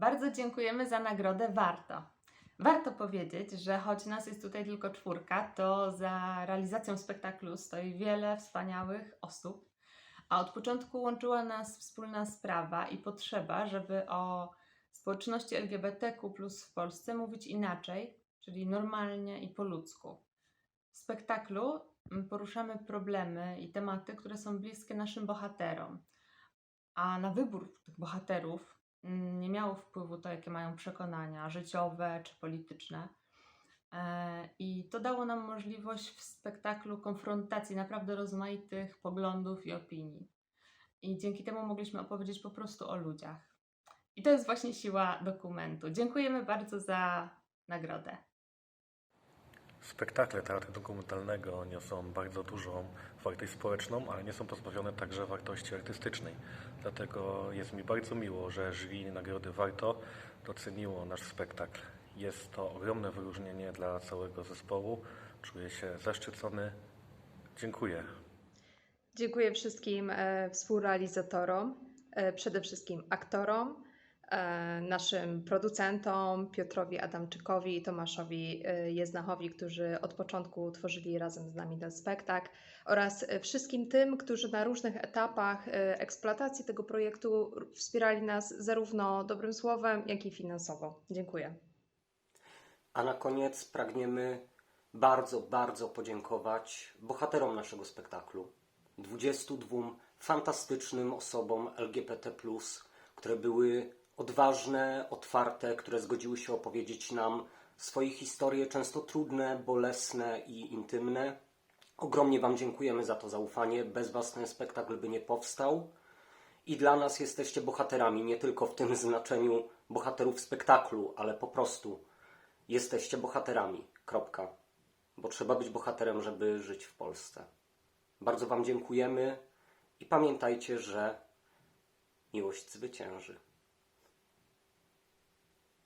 Bardzo dziękujemy za nagrodę Warto. Warto powiedzieć, że choć nas jest tutaj tylko czwórka, to za realizacją spektaklu stoi wiele wspaniałych osób, a od początku łączyła nas wspólna sprawa i potrzeba, żeby o społeczności LGBTQ w Polsce mówić inaczej, czyli normalnie i po ludzku. W spektaklu mm, poruszamy problemy i tematy, które są bliskie naszym bohaterom. A na wybór tych bohaterów nie miało wpływu to, jakie mają przekonania życiowe czy polityczne. E, I to dało nam możliwość w spektaklu konfrontacji naprawdę rozmaitych poglądów i opinii. I dzięki temu mogliśmy opowiedzieć po prostu o ludziach. I to jest właśnie siła dokumentu. Dziękujemy bardzo za nagrodę. Spektakle teatru dokumentalnego niosą bardzo dużą wartość społeczną, ale nie są pozbawione także wartości artystycznej. Dlatego jest mi bardzo miło, że jury Nagrody Warto doceniło nasz spektakl. Jest to ogromne wyróżnienie dla całego zespołu. Czuję się zaszczycony. Dziękuję. Dziękuję wszystkim e, współrealizatorom, e, przede wszystkim aktorom, naszym producentom Piotrowi Adamczykowi i Tomaszowi e, Jeznachowi, którzy od początku tworzyli razem z nami ten spektakl oraz e, wszystkim tym, którzy na różnych etapach e, eksploatacji tego projektu wspierali nas zarówno dobrym słowem, jak i finansowo. Dziękuję. A na koniec pragniemy bardzo, bardzo podziękować bohaterom naszego spektaklu. 22 fantastycznym osobom LGBT, które były odważne, otwarte, które zgodziły się opowiedzieć nam swoje historie, często trudne, bolesne i intymne. Ogromnie Wam dziękujemy za to zaufanie. Bez Was ten spektakl by nie powstał. I dla nas jesteście bohaterami, nie tylko w tym znaczeniu bohaterów spektaklu, ale po prostu jesteście bohaterami. Kropka. Bo trzeba być bohaterem, żeby żyć w Polsce. Bardzo Wam dziękujemy i pamiętajcie, że miłość zwycięży.